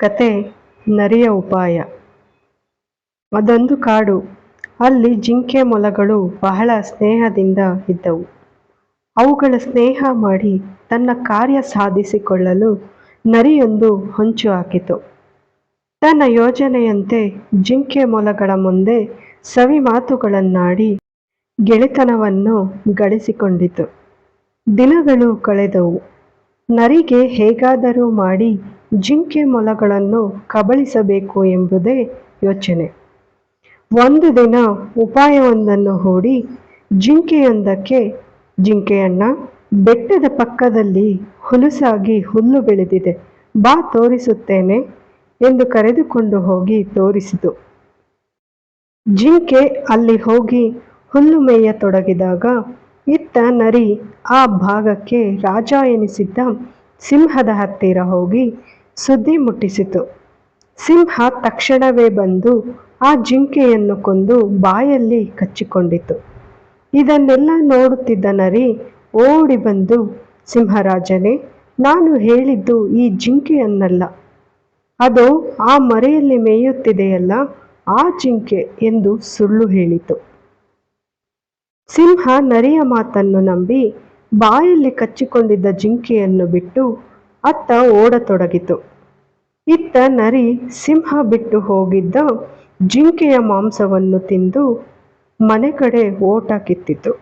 ಕತೆ ನರಿಯ ಉಪಾಯ. ಅದೊಂದು ಕಾಡು. ಅಲ್ಲಿ ಜಿಂಕೆ ಮೊಲಗಳು ಬಹಳ ಸ್ನೇಹದಿಂದ ಇದ್ದವು. ಅವುಗಳ ಸ್ನೇಹ ಮಾಡಿ ತನ್ನ ಕಾರ್ಯ ಸಾಧಿಸಿಕೊಳ್ಳಲು ನರಿಯೊಂದು ಹೊಂಚು ಹಾಕಿತು. ತನ್ನ ಯೋಜನೆಯಂತೆ ಜಿಂಕೆ ಮೊಲಗಳ ಮುಂದೆ ಸವಿ ಮಾತುಗಳನ್ನಾಡಿ ಗೆಳೆತನವನ್ನು ಗಳಿಸಿಕೊಂಡಿತು. ದಿನಗಳು ಕಳೆದವು. ನರಿಗೆ ಹೇಗಾದರೂ ಮಾಡಿ ಜಿಂಕೆ ಮೊಲಗಳನ್ನು ಕಬಳಿಸಬೇಕು ಎಂಬುದೇ ಯೋಚನೆ. ಒಂದು ದಿನ ಉಪಾಯವೊಂದನ್ನು ಹೂಡಿ ಜಿಂಕೆಯೊಂದಕ್ಕೆ ಜಿಂಕೆಯಣ್ಣ ಬೆಟ್ಟದ ಪಕ್ಕದಲ್ಲಿ ಹುಲುಸಾಗಿ ಹುಲ್ಲು ಬೆಳೆದಿದೆ. ಬಾ ತೋರಿಸುತ್ತೇನೆ ಎಂದು ಕರೆದುಕೊಂಡು ಹೋಗಿ ತೋರಿಸಿತು. ಜಿಂಕೆ ಅಲ್ಲಿ ಹೋಗಿ ಹುಲ್ಲು ಮೇಯತೊಡಗಿದಾಗ ಇತ್ತ ನರಿ ಆ ಭಾಗಕ್ಕೆ ರಾಜ ಎನಿಸಿದ್ದ ಸಿಂಹದ ಹತ್ತಿರ ಹೋಗಿ ಸುದ್ದಿ ಮುಟ್ಟಿಸಿತು. ಸಿಂಹ ತಕ್ಷಣವೇ ಬಂದು ಆ ಜಿಂಕೆಯನ್ನು ಕೊಂದು ಬಾಯಲ್ಲಿ ಕಚ್ಚಿಕೊಂಡಿತು. ಇದನ್ನೆಲ್ಲ ನೋಡುತ್ತಿದ್ದ ನರಿ ಓಡಿ ಬಂದು, ಸಿಂಹರಾಜನೇ, ನಾನು ಹೇಳಿದ್ದು ಈ ಜಿಂಕೆಯನ್ನಲ್ಲ. ಅದು ಆ ಮರೆಯಲ್ಲಿ ಮೇಯುತ್ತಿದೆಯಲ್ಲ, ಆ ಜಿಂಕೆ ಎಂದು ಸುಳ್ಳು ಹೇಳಿತು. ಸಿಂಹ ನರಿಯ ಮಾತನ್ನು ನಂಬಿ ಬಾಯಲ್ಲಿ ಕಚ್ಚಿಕೊಂಡಿದ್ದ ಜಿಂಕೆಯನ್ನು ಬಿಟ್ಟು ಅತ್ತ ಓಡತೊಡಗಿತು. ಇತ್ತ ನರಿ ಸಿಂಹ ಬಿಟ್ಟು ಹೋಗಿದ್ದ ಜಿಂಕೆಯ ಮಾಂಸವನ್ನು ತಿಂದು ಮನೆ ಕಡೆ ಓಟ ಕಿತ್ತಿತು.